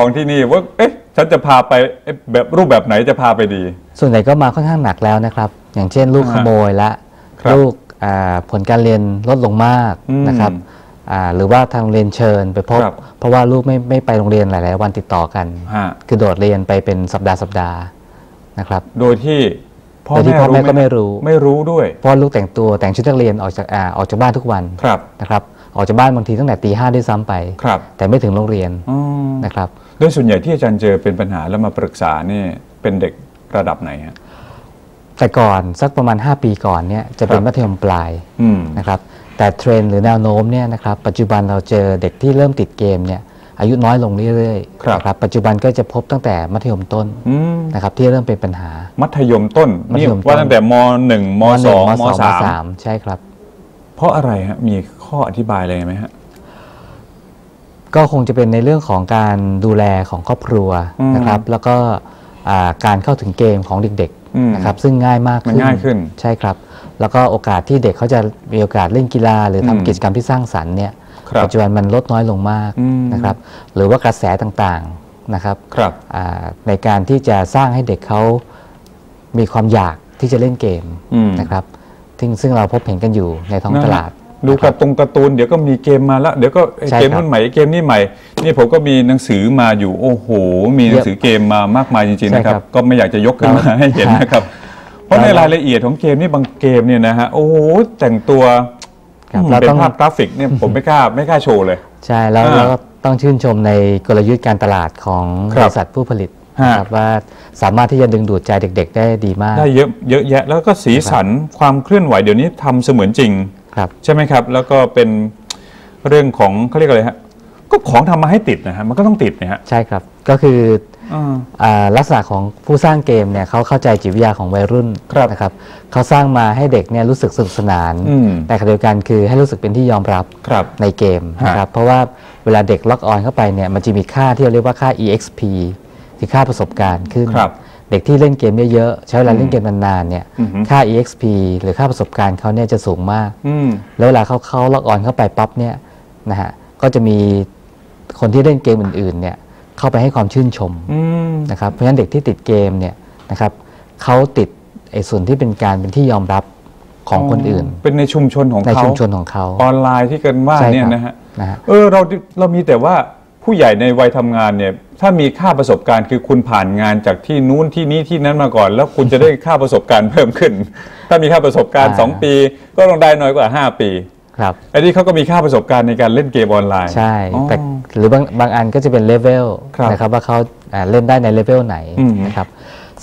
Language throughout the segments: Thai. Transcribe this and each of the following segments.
ของที่นี่ว่า เอ๊ะ ฉันจะพาไปเอ๊ะแบบรูปแบบไหนจะพาไปดี ส่วนใหญ่ก็มาค่อนข้างหนักแล้วนะครับ อย่างเช่นลูกอ่าขฮะโมยละครับลูกอ่าผลการเรียนลดลงมากอืมนะครับอ่าหรือว่าทางโรงเรียนเชิญไปพบ ครับ เพราะว่าลูกไม่ไม่ไปโรงเรียนหลาย ๆ วันติดต่อกัน ฮะ คือโดดเรียนไปเป็นสัปดาห์สัปดาห์นะครับ โดยที่พ่อโดยที่แม่พ่อแม่รู้หก็ไม่รู้ ไม่รู้ด้วย เพราะว่าลูกแต่งตัวแต่งชุดนักเรียนออกจากอาออกจากบ้านทุกวันครับ นะครับออกจากบ้านบางทีตั้งแต่ตีห้าด้วยซ้ำไป ครับแต่ไม่ถึงโรงเรียนอืมนะครับ โดยส่วนใหญ่ที่อาจารย์เจอเป็นปัญหาแล้วมาปรึกษานี่เป็นเด็กระดับไหนฮะแต่ก่อนสักประมาณ 5 ปีก่อนเนี่ยจะเป็นครับมัธยมปลายอืมนะครับแต่เทรนด์หรือแนวโน้มเนี่ยนะครับปัจจุบันเราเจอเด็กที่เริ่มติดเกมเนี่ยอายุน้อยลงเรื่อยครับๆนะครับปัจจุบันก็จะพบตั้งแต่มัธยมต้นอืมนะครับที่เริ่มเป็นปัญหา มัธยมต้นมัธนี่ยมต้นว่าตั้งแต่มหนึ่งมสองมมสองมสามสามใช่ครับ เพราะอะไรฮะมีข้ออธิบายอะไรไหมฮะ ก็คงจะเป็นในเรื่องของการดูแลของครอบครัวอืมนะครับ แล้วก็อ่าการเข้าถึงเกมของเด็กอืมๆนะครับซึ่งง่ายมากมันขึ้นง่ายขึ้นใช่ครับ แล้วก็โอกาสที่เด็กเขาจะมีโอกาสเล่นกีฬา หรือทำอืมกิจกรรมที่สร้างสรรค์เนี่ยครับปัจจุบันมันลดน้อยลงมากอืมนะครับ หรือว่ากระแสต่างๆนะครับครับอ่าในการที่จะสร้างให้เด็กเขามีความอยากที่จะเล่นเกมอืมนะครับซึ่งซึ่งเราพบเห็นกันอยู่ในท้องตลาด ดูนะคการับร์ตงการ์ตูนเดี๋ยวก็มีเกมมาแล้วเดี๋ยวก็ไอ้ใช่เกมครับ รุ่นใหม่เกมนี้ใหม่ นี่ผมก็มีหนังสือมาอยู่โอ้โห มีหนังสือเกมมามากมายจริงๆใช่นะครับครับก็ไม่อยากจะยกขึ้นมาแล้วให้เห็นนะครับ เพราะในแล้วรายละเอียดของเกมนี่บางเกมเนี่ยนะฮะโอ้โหแต่งตัวครับอืมเราเป็นต้อง ภาพกราฟิกเนี่ยผมไม่กล้าไม่กล้าโชว์เลย ใช่แล้วอ่าเราก็ต้องชื่นชมในกลยุทธ์การตลาดของครับบริษัทผู้ผลิตฮะ นะครับว่าสามารถที่จะดึงดูดใจเด็ก ๆ ได้ดีมาก ได้เยอะเยอะแยะแล้วก็สีสันความเคลื่อนไหวเดี๋ยวนี้ทำเสมือนจริง ครับ ใช่ไหมครับ แล้วก็เป็นเรื่องของเขาเรียกอะไรฮะก็ของทำมาให้ติดนะฮะมันก็ต้องติดนะฮะใช่ครับก็คืออ่าอ่าลักษณะของผู้สร้างเกมเนี่ยเขาเข้าใจจิตวิทยาของวัยรุ่นครับนะครับเขาสร้างมาให้เด็กเนี่ยรู้สึกสนุกสนานอืมแต่ขณะเดียวกันคือให้รู้สึกเป็นที่ยอมรับครับในเกมนะครับเพราะว่าเวลาเด็กล็อกออนเข้าไปเนี่ยมันจะมีค่าที่เราเรียกว่าค่า exp คือค่าประสบการณ์ขึ้นครับเด็กที่เล่นเกมเยอะๆใช้เวลาเล่นเกมนานๆเนี่ยอือฮึค่า exp หรือค่าประสบการณ์เขาเนี่ยจะสูงมากอืมแล้วเวลาเขาเขาล็อกออนเข้าไปปั๊บเนี่ยนะฮะก็จะมีคนที่เล่นเกมอื่นๆเนี่ยเข้าไปให้ความชื่นชมอืมนะครับเพราะฉะนั้นเด็กที่ติดเกมเนี่ยนะครับเขาติดไอ้ส่วนที่เป็นการเป็นที่ยอมรับของคนอื่น เป็นในชุมชนของในเขาชุมชนของเขาออนไลน์ที่กันว่าใช่เนี่ยครับนะฮะนะฮะเออเราเรามีแต่ว่า ผู้ใหญ่ในวัยทำงานเนี่ยถ้ามีค่าประสบการณ์คือคุณผ่านงานจากที่นู้นที่นี้ที่นั้นมาก่อน แล้วคุณจะได้ค่าประสบการณ์เพิ่มขึ้น ถ้ามีค่าประสบการณ์อ่า2ปี ก็ต้องได้น้อยกว่า 5 ปีครับอันนี้เขาก็มีค่าประสบการณ์ในการเล่นเกมออนไลน์ ใช่อ๋อแต่หรือบางบางอันก็จะเป็นเลเวลครับนะครับว่าเขาอ่าเล่นได้ในเลเวลไหนอืมนะครับ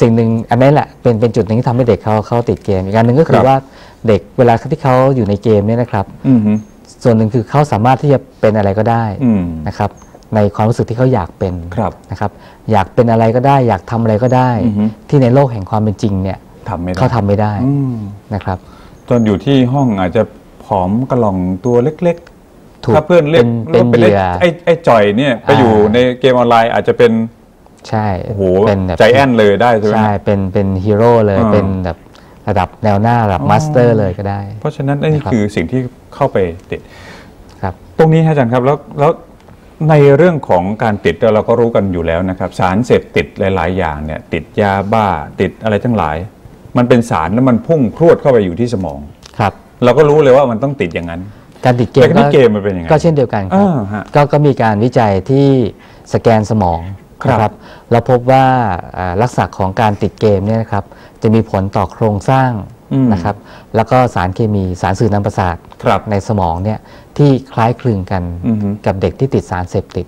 สิ่งหนึ่งอันนี้แหละเป็นเป็นจุดหนึ่งที่ทำให้เด็กเขาเขาติดเกมอีกอันหนึ่งก็คืคอรับว่าเด็กเวลาที่เขาอยู่ในเกมเนี่ยนะครับอืมฮึส่วนหนึ่งคือเขาสามารถที่จะเป็นอะไรก็ได้อืมนะครับ ในความรู้สึกที่เขาอยากเป็นครับนะครับอยากเป็นอะไรก็ได้ อยากทำอะไรก็ได้อือฮึที่ในโลกแห่งความเป็นจริงเนี่ยทำไม่ได้เขาทำไม่ได้อืมนะครับตอนอยู่ที่ห้องอาจจะผอมกระหล่องตัวเล็กถูกๆถ้าเพื่อนเล่นเป็นเป็นไอ้เหยื่อไอ้ไอ้จ่อยเนี่ยไปอยู่อ่าในเกมออนไลน์อาจจะเป็นใช่โอ้โหเป็นแบบใจแอนเลยได้ใช่ไหมใช่ฮะเป็นเป็นฮีโร่เลยอ่าเป็นแบบระดับแนวหน้าระดับมาสเตอร์เลยก็ได้ เพราะฉะนั้นนี่นะครับคือสิ่งที่เข้าไปติดครับ ตรงนี้ฮะอาจารย์ครับแล้วแล้ว ในเรื่องของการติดเราก็รู้กันอยู่แล้วนะครับสารเสพติดหลาย ๆ อย่างเนี่ยติดยาบ้าติดอะไรทั้งหลาย มันเป็นสารแล้วมันพุ่งพรวดเข้าไปอยู่ที่สมอง ครับ เราก็รู้เลยว่ามันต้องติดอย่างนั้น การติดเกมแต่ที่เกมมันเป็นยังไงก็เช่นเดียวกันครับอ่าฮะ ก็ก็มีการวิจัยที่สแกนสมองครับ นะครับแล้วพบว่าอ่าลักษณะของการติดเกมเนี่ยนะครับจะมีผลต่อโครงสร้างอืม นะครับ แล้วก็สารเคมีสารสื่อนำประสาทครับในสมองเนี่ยที่คล้ายคลึงกันอือฮึกับเด็กที่ติดสารเสพติด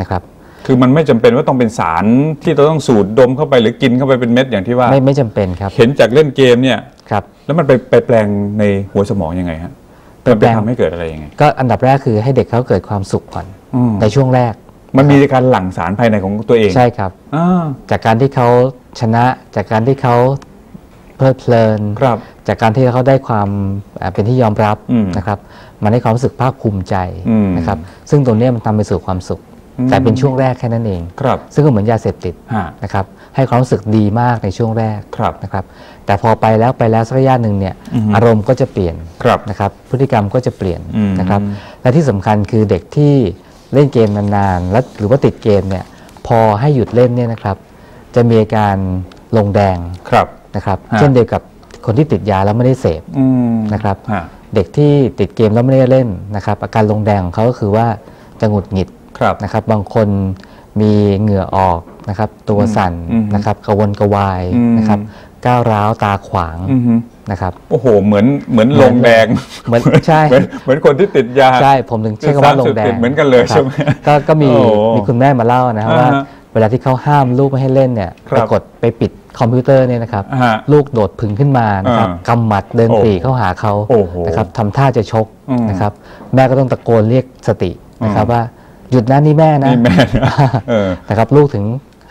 นะครับ คือมันไม่จำเป็นว่าต้องเป็นสารที่เราต้องสูดดมเข้าไปหรือกินเข้าไปเป็นเม็ดอย่างที่ว่า ไม่ไม่จำเป็นครับ เห็นจากเล่นเกมเนี่ยครับแล้วมันไปไปแปลงในหัวสมองยังไงฮะไปแปลงมันไปทำให้เกิดอะไรยังไงก็อันดับแรกคือให้เด็กเขาเกิดความสุขก่อนอืมในช่วงแรกมันมีการหลั่งสารภายในของตัวเองใช่ครับอ่าจากการที่เขาชนะจากการที่เขา เพลิดเพลินครับจากการที่เขาได้ความอ่าเป็นที่ยอมรับอืมนะครับ มันให้ความรู้สึกภาคภูมิใจอืมนะครับ ซึ่งตรงเนี้ยมันทำไปสู่ความสุขอืมแต่เป็นช่วงแรกแค่นั้นเองครับซึ่งก็เหมือนยาเสพติดฮะนะครับให้ความรู้สึกดีมากในช่วงแรกครับนะครับ แต่พอไปแล้วไปแล้วสักระยะหนึ่งเนี่ยอือฮึอารมณ์ก็จะเปลี่ยนครับนะครับ พฤติกรรมก็จะเปลี่ยนอืมนะครับ และที่สำคัญคือเด็กที่เล่นเกมนานๆและหรือว่าติดเกมเนี่ยพอให้หยุดเล่นเนี่ยนะครับ จะมีอาการลงแดงครับ นะครับฮะเช่นเดียวกับคนที่ติดยาแล้วไม่ได้เสพอืมนะครับฮะเด็กที่ติดเกมแล้วไม่ได้เล่นนะครับ อาการลงแดงของเขาก็คือว่าจะหงุดหงิดครับนะครับ บางคนมีเหงื่อออกนะครับ ตัวสั่นอืมนะครับกระวนกระวายอืมนะครับ ก้าวร้าวตาขวางอือฮึนะครับโอ้โห เหมือนเหมือนลงแดงเหมือนใช่เหมือนเหมือนคนที่ติดยาใช่ผมถึงใช้คำว่าลงแดคือ30ติงดเหมือนกันเลยะครับใช่ไหมก็ก็มีโอ้มีคุณแม่มาเล่านะครับว่าอ่าฮะ เวลาที่เขาห้ามลูกไม่ให้เล่นเนี่ยครับปรากฏไปปิดคอมพิวเตอร์เนี่ยนะครับฮะลูกโดดผึ่งขึ้นมานะครับอ่ากำหมัดเดินโอ้ปรีเข้าหาเขาโอ้โหนะครับทำท่าจะชกอืมนะครับ แม่ก็ต้องตะโกนเรียกสตินะครับอืมว่าหยุดนะนี่แม่นะนี่แม่นะเออ นะครับลูกถึง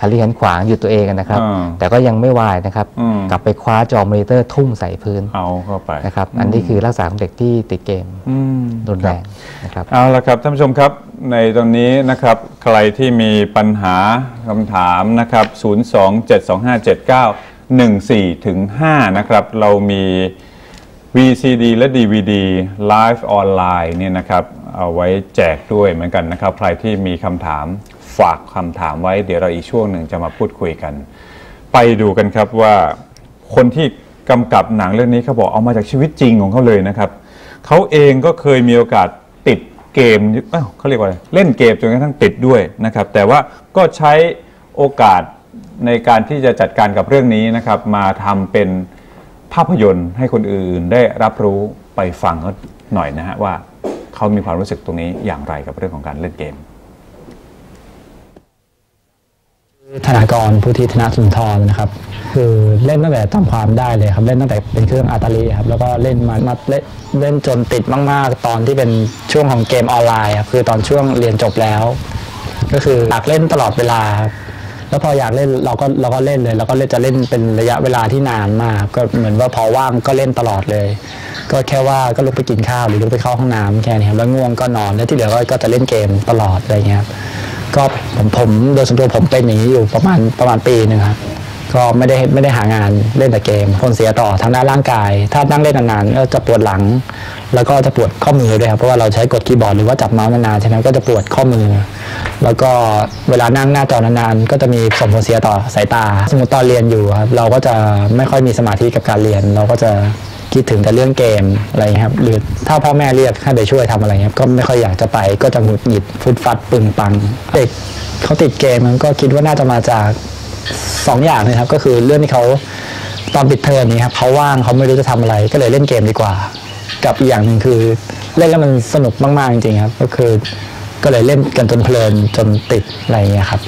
หันลีหันขวางหยุดตัวเองนะครับ อ่าแต่ก็ยังไม่วายนะครับ อืม กลับไปคว้าจอมอนิเตอร์ทุ่มใส่พื้นเอาเข้าไปนะครับ อันนี้คือลักษณะของเด็กที่ติดเกมมรุนแรงนะครับ เอาละครับท่านผู้ชมครับในตอนนี้นะครับใครที่มีปัญหาคำถามนะครับ 027257914ถึง5นะครับ เรามี VCD และ DVD Live ออนไลน์เนี่ยนะครับ เอาไว้แจกด้วยเหมือนกันนะครับ ใครที่มีคำถาม ฝากคำถามไว้เดี๋ยวเราอีกช่วงหนึ่งจะมาพูดคุยกัน ไปดูกันครับว่าคนที่กำกับหนังเรื่องนี้เขาบอกเอามาจากชีวิตจริงของเขาเลยนะครับเขาเองก็เคยมีโอกาสติดเกมเเขาเรียกว่าอะไรเล่นเกมจนกระทั่งติดด้วยนะครับ แต่ว่าก็ใช้โอกาสในการที่จะจัดการกับเรื่องนี้นะครับ มาทำเป็นภาพยนตร์ให้คนอื่นได้รับรู้ไปฟังเขาหน่อยนะฮะว่าเขามีความรู้สึกตรงนี้อย่างไรกับเรื่องของการเล่นเกม ธนากรผู้ที่ธนาสุนทรนะครับ คือเล่นตั้งแต่ตามความได้เลยครับ เล่นตั้งแต่เป็นเครื่องอาตาลีครับ แล้วก็เล่นมามาเล่นเล่นจนติดมาก ๆ ตอนที่เป็นช่วงของเกมออนไลน์ครับ คือตอนช่วงเรียนจบแล้ว ก็คืออยากเล่นตลอดเวลาครับแล้วพออยากเล่นเราก็เราก็เล่นเลยแล้วก็เล่นจะเล่นเป็นระยะเวลาที่นานมาก ก็เหมือนว่าพอว่างก็เล่นตลอดเลย ก็แค่ว่าก็ลุกไปกินข้าวหรือลุกไปเข้าห้องน้ำแค่นี้ครับแล้วง่วงก็นอนแล้วที่เหลือก็ก็จะเล่นเกมตลอดอะไรเงี้ยครับ ก็ผมผมโดยส่วนตัวผมเป็นอย่างนี้อยู่ประมาณประมาณปีหนึ่งครับ ก็ไม่ได้ไม่ได้หางานเล่นแต่เกมผลเสียต่อทางด้านร่างกาย ถ้านั่งเล่นนานๆก็จะปวดหลัง แล้วก็จะปวดข้อมือด้วยครับเพราะว่าเราใช้กดคีย์บอร์ดหรือว่าจับเมาส์นานๆใช่ไหมก็จะปวดข้อมือ แล้วก็เวลานั่งหน้าจอนานๆ ก็จะมีส่งผลเสียต่อสายตา สมมติตอนเรียนอยู่ครับเราก็จะไม่ค่อยมีสมาธิกับการเรียน เราก็จะคิดถึงแต่เรื่องเกมอะไรครับหรือถ้าพ่อแม่เรียกให้ไปช่วยทำอะไรเงี้ยก็ไม่ค่อยอยากจะไปก็จะหงุดหงิดฟุดฟัดปึงปังเด็กเขาติดเกมมันก็คิดว่าน่าจะมาจาก สองอย่างเลยครับก็คือเรื่องที่เขาตอนปิดเทอมนี้ครับเขาว่างเขาไม่รู้จะทำอะไร ก็เลยเล่นเกมดีกว่า กับอีกอย่างหนึ่งคือเล่นแล้วมันสนุกมากๆจริงๆครับ ก็คือก็เลยเล่นกันจนเพลินจนติดอะไรเงี้ยครับ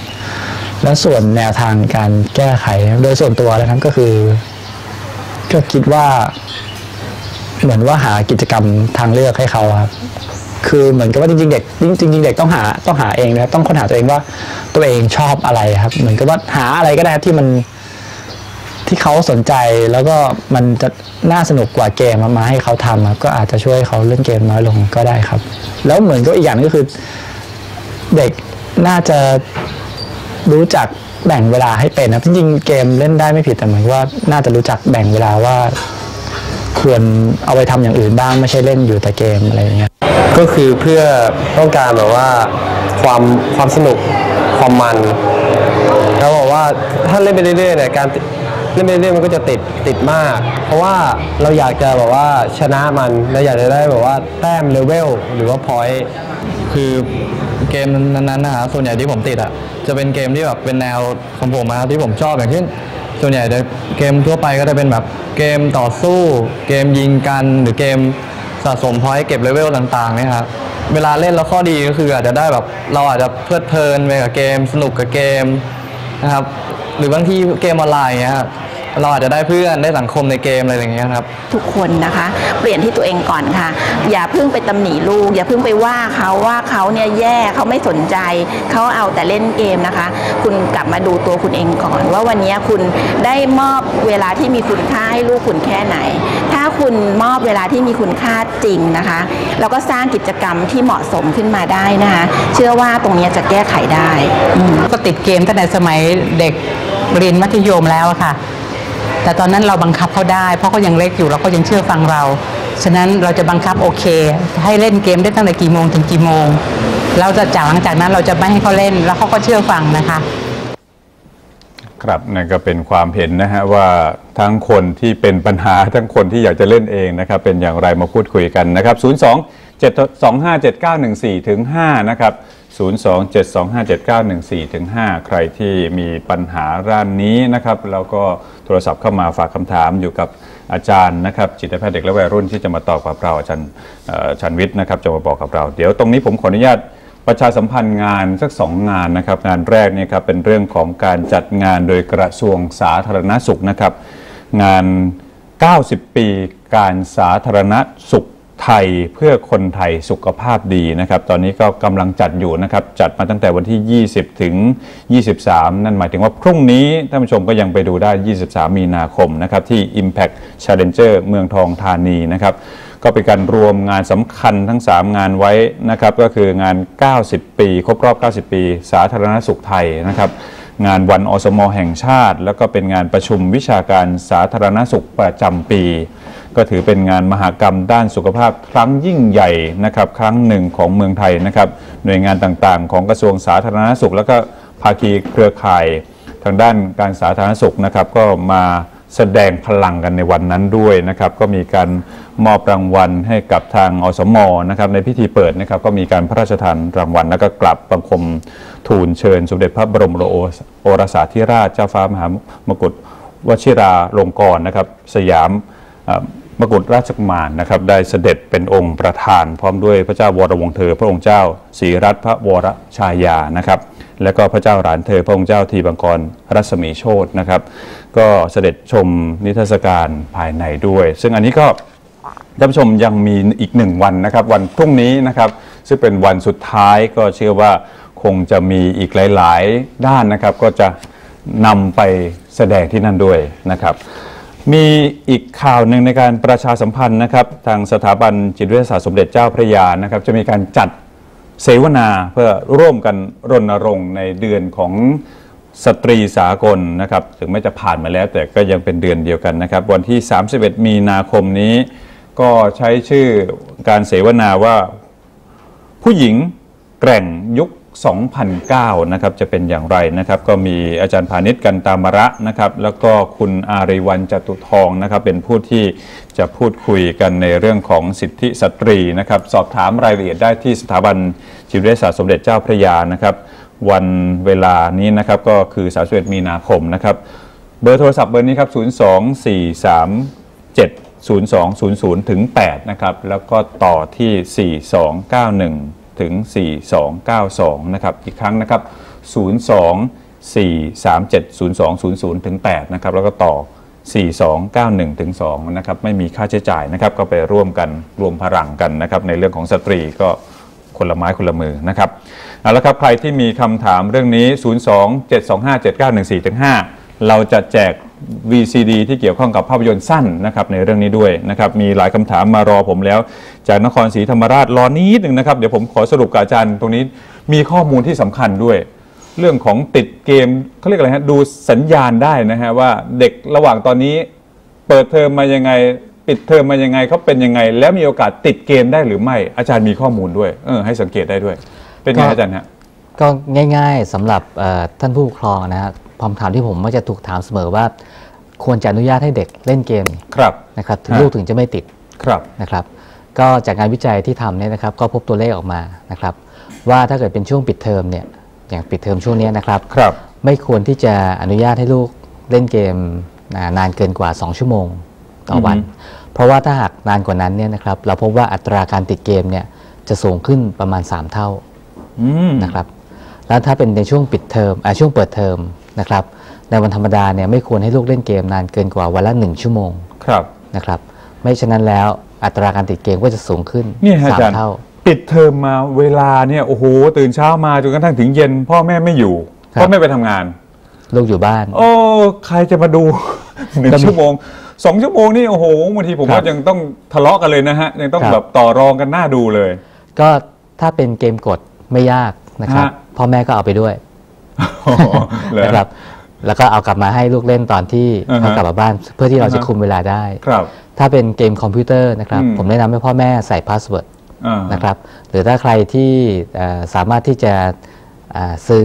แล้วส่วนแนวทางการแก้ไขโดยส่วนตัวแล้วครับก็คือ ก็คิดว่า เหมือนว่าหากิจกรรมทางเลือกให้เขาครับ คือเหมือนกับว่าจริงๆเด็กจริงๆเด็กต้องหาต้องหาเองนะครับต้องค้นหาตัวเองว่าตัวเองชอบอะไรครับ เหมือนกับว่าหาอะไรก็ได้ที่มันที่เขาสนใจแล้วก็มันจะน่าสนุกกว่าเกมมาให้เขาทำครับก็อาจจะช่วยเขาเล่นเกมน้อยลงก็ได้ครับ แล้วเหมือนก็อีกอย่างก็คือ เด็กน่าจะรู้จักแบ่งเวลาให้เป็นนะครับจริงๆเกมเล่นได้ไม่ผิดแต่เหมือนว่าน่าจะรู้จักแบ่งเวลาว่า ควรเอาไปทำอย่างอื่นบ้างไม่ใช่เล่นอยู่แต่เกมอะไรอย่างเงี้ยก็คือเพื่อต้องการแบบว่าความความสนุกความมันเขาบอกว่าถ้าเล่นไปเรื่อยๆเนี่ยการติเล่นไปเรื่อยๆมันก็จะติดติดมาก เพราะว่าเราอยากจะแบบว่าชนะมันเราอยากจะได้แบบว่าแต้มเลเวลหรือว่าพอยต์คือเกมนั้นๆนะครับส่วนใหญ่ที่ผมติดอะจะเป็นเกมที่แบบเป็นแนวของผมนะครับที่ผมชอบอย่างเช่น ส่วนใหญ่จะเกมทั่วไปก็จะเป็นแบบเกมต่อสู้ เกมยิงกัน หรือเกมสะสมพอยต์เก็บเลเวลต่างๆเนี่ยครับ เวลาเล่นแล้วข้อดีก็คืออาจจะได้แบบเราอาจจะเพลิดเพลินไปกับเกม สนุกกับเกมนะครับ หรือบางทีเกมออนไลน์เนี่ยครับ เราอาจจะได้เพื่อนได้สังคมในเกมอะไรอย่างเงี้ยครับ ทุกคนนะคะ เปลี่ยนที่ตัวเองก่อนค่ะ อย่าเพิ่งไปตำหนิลูก อย่าเพิ่งไปว่าเขาว่าเขาเนี่ยแย่เขาไม่สนใจเขาเอาแต่เล่นเกมนะคะ คุณกลับมาดูตัวคุณเองก่อน ว่าวันนี้คุณได้มอบเวลาที่มีคุณค่าให้ลูกคุณแค่ไหน ถ้าคุณมอบเวลาที่มีคุณค่าจริงนะคะแล้วก็สร้างกิจกรรมที่เหมาะสมขึ้นมาได้นะคะ เชื่อว่าตรงนี้จะแก้ไขได้อืมก็ติดเกมตั้งแต่สมัยเด็กเรียนมัธยมแล้วอะค่ะ แต่ตอนนั้นเราบังคับเขาได้ เพราะเขายังเล็กอยู่เราก็ยังเชื่อฟังเรา ฉะนั้นเราจะบังคับโอเค ให้เล่นเกมได้ตั้งแต่กี่โมงถึงกี่โมง เราจะจากหลังจากนั้นเราจะไม่ให้เขาเล่นแล้วเขาก็เชื่อฟังนะคะ ครับนั่นก็เป็นความเห็นนะฮะว่าทั้งคนที่เป็นปัญหาทั้งคนที่อยากจะเล่นเองนะครับเป็นอย่างไรมาพูดคุยกันนะครับ 02 725 7914ถึง5นะครับ 02 725 7914ถึง5ใครที่มีปัญหาด้านนี้นะครับแล้วก็โทรศัพท์เข้ามาฝากคำถามอยู่กับอาจารย์นะครับจิตแพทย์เด็กและวัยรุ่นที่จะมาตอบกับเราอาจารย์ชันวิทย์นะครับจะมาบอกกับเรา เดี๋ยวตรงนี้ผมขออนุญาตประชาสัมพันธ์งานสักสองงานนะครับงานแรกเนี่ยครับเป็นเรื่องของการจัดงานโดยกระทรวงสาธารณสุขนะครับงาน 90 ปีการสาธารณสุข ไทยเพื่อคนไทยสุขภาพดีนะครับ ตอนนี้ก็กำลังจัดอยู่นะครับ จัดมาตั้งแต่วันที่ 20 ถึง 23 นั่นหมายถึงว่าพรุ่งนี้ท่านผู้ชมก็ยังไปดูได้ 23 มีนาคมนะครับ ที่ Impact Challenger เมืองทองธานีนะครับ ก็เป็นการรวมงานสำคัญทั้ง 3 งานไว้นะครับ ก็คืองาน 90 ปี ครบรอบ 90 ปี สาธารณสุขไทยนะครับงานวันอสมแห่งชาติ แล้วก็เป็นงานประชุมวิชาการสาธารณสุขประจำปี ก็ถือเป็นงานมหกรรมด้านสุขภาพครั้งยิ่งใหญ่นะครับครั้งหนึ่งของเมืองไทยนะครับหน่วยงานต่างๆ ของกระทรวงสาธารณสุข แล้วก็ภาคีเครือข่ายทางด้านการสาธารณสุขนะครับก็มาแสดงพลังกันในวันนั้นด้วยนะครับ ก็มีการมอบรางวัลให้กับทางอสมนะครับ ในพิธีเปิดนะครับ ก็มีการพระราชทานรางวัล แล้วก็กลับบังคมทูลเชิญ สมเด็จพระบรมโอโอรสาธิราชเจ้าฟ้ามหามกุฎวชิราลงกรณ์นะครับ สยาม มกุฎราชกุมารนะครับได้เสด็จเป็นองค์ประธาน พร้อมด้วยพระเจ้าวรวงเธอ พระองค์เจ้าศรีรัตนพระวรชายานะครับ และก็พระเจ้าหลานเธอ พระองค์เจ้าทีบังกรรัศมีโชตนะครับ ก็เสด็จชมนิทรรศการภายในด้วย ซึ่งอันนี้ก็ท่านผู้ชมยังมีอีกหนึ่งวันนะครับ วันพรุ่งนี้นะครับ ซึ่งเป็นวันสุดท้ายก็เชื่อว่าคงจะมีอีกหลาย ๆ ด้านนะครับ ก็จะนำไปแสดงที่นั่นด้วยนะครับ มีอีกข่าวหนึ่งในการประชาสัมพันธ์นะครับทางสถาบันจิตวิทยาศาสตร์สมเด็จเจ้าพระยานะครับ จะมีการจัดเสวนาเพื่อร่วมกันรณรงค์ในเดือนของสตรีสากลนะครับ ถึงแม้จะผ่านมาแล้วแต่ก็ยังเป็นเดือนเดียวกันนะครับ วันที่ 31 มีนาคมนี้ ก็ใช้ชื่อการเสวนาว่าผู้หญิงแกร่งยุค 2009 นะครับจะเป็นอย่างไรนะครับ ก็มีอาจารย์พาณิชย์กันตามระนะครับ แล้วก็คุณอารีวันจตุทองนะครับ เป็นผู้ที่จะพูดคุยกันในเรื่องของสิทธิสตรีนะครับ สอบถามรายละเอียดได้ที่สถาบันจิตวิทยาศาสตร์สมเด็จเจ้าพระยานะครับ วันเวลานี้นะครับก็คือ31มีนาคมนะครับ เบอร์โทรศัพท์เบอร์นี้ครับ 02437 0200ถึง8นะครับแล้วก็ต่อที่ 4291 ถึง 4292 นะครับ อีกครั้งนะครับ 02 437 0200 ถึง 8 นะครับ แล้วก็ต่อ 4291 ถึง 2 นะครับ ไม่มีค่าใช้จ่ายนะครับ ก็ไปร่วมกันรวมพลังกันนะครับ ในเรื่องของสตรีก็คนละไม้คนละมือนะครับ เอาละครับ ใครที่มีคำถามเรื่องนี้ 02 725 7914ถึง5 เราจะแจก VCD ที่เกี่ยวข้องกับภาพยนตร์สั้นนะครับในเรื่องนี้ด้วยนะครับมีหลายคำถามมารอผมแล้ว จากนครศรีธรรมราชรอนิดหนึ่งนะครับเดี๋ยวผมขอสรุปกับอาจารย์ตรงนี้มีข้อมูลที่สำคัญด้วย เรื่องของติดเกมเขาเรียกอะไรฮะดูสัญญาณได้นะฮะว่าเด็กระหว่างตอนนี้ เปิดเทอมมายังไง ปิดเทอมมายังไงเขาเป็นยังไง แล้วมีโอกาสติดเกมได้หรือไม่อาจารย์มีข้อมูลด้วยเออให้สังเกตได้ด้วย เป็นไงอาจารย์ฮะ ก็ง่ายๆสำหรับเอ่อท่านผู้ปกครองนะฮะคำถามที่ผมมักจะถูกถามเสมอว่า ควรจะอนุญาตให้เด็กเล่นเกมครับนะครับถึงฮะลูกถึงจะไม่ติดครับนะครับ ก็จากงานวิจัยที่ทำเนี่ยนะครับ ก็พบตัวเลขออกมานะครับ ว่าถ้าเกิดเป็นช่วงปิดเทอมเนี่ยอย่างปิดเทอมช่วงเนี้ยนะครับครับ ไม่ควรที่จะอนุญาตให้ลูกเล่นเกมอ่านานเกินกว่า 2 ชั่วโมงต่อวันอือฮึเพราะว่าถ้าหากนานกว่านั้นเนี่ยนะครับ เราพบว่าอัตราการติดเกมเนี่ยจะสูงขึ้นประมาณ 3 เท่าอืมนะครับ แล้วถ้าเป็นในช่วงปิดเทอมอ่าช่วงเปิดเทอมนะครับ ในวันธรรมดาเนี่ยไม่ควรให้ลูกเล่นเกมนานเกินกว่าวันละ1ชั่วโมงครับนะครับ ไม่ฉะนั้นแล้วอัตราการติดเกมก็จะสูงขึ้นนี่ฮะสาอามจารย์เท่าปิดเทอมมาเวลาเนี่ยโอ้โหตื่นเช้ามาจนกระทั่งถึงเย็น พ่อแม่ไม่อยู่ครับพ่อแม่ไปทำงาน ลูกอยู่บ้าน โอ้ใครจะมาดูหนึ่งก็มีชั่วโมงสองชั่วโมงนี่โอ้โหบางทีผมครับว่ายังต้องทะเลาะกันเลยนะฮะยังต้องครับแบบต่อรองกันหน้าดูเลย ก็ถ้าเป็นเกมกดไม่ยาก นะครับฮะพ่อแม่ก็เอาไปด้วยเหรอนะครับแล้วก็เอากลับมาให้ลูกเล่นตอนที่อ่าฮะเขากลับมาบ้าน เพื่อที่เราจะอ่าฮะคุมเวลาได้ครับถ้าเป็นเกมคอมพิวเตอร์นะครับอืมผมแนะนำให้พ่อแม่ใส่พาสเวิร์ดอ่านนะครับ หรือถ้าใครที่เอ่อสามารถที่จะอ่าซื้อ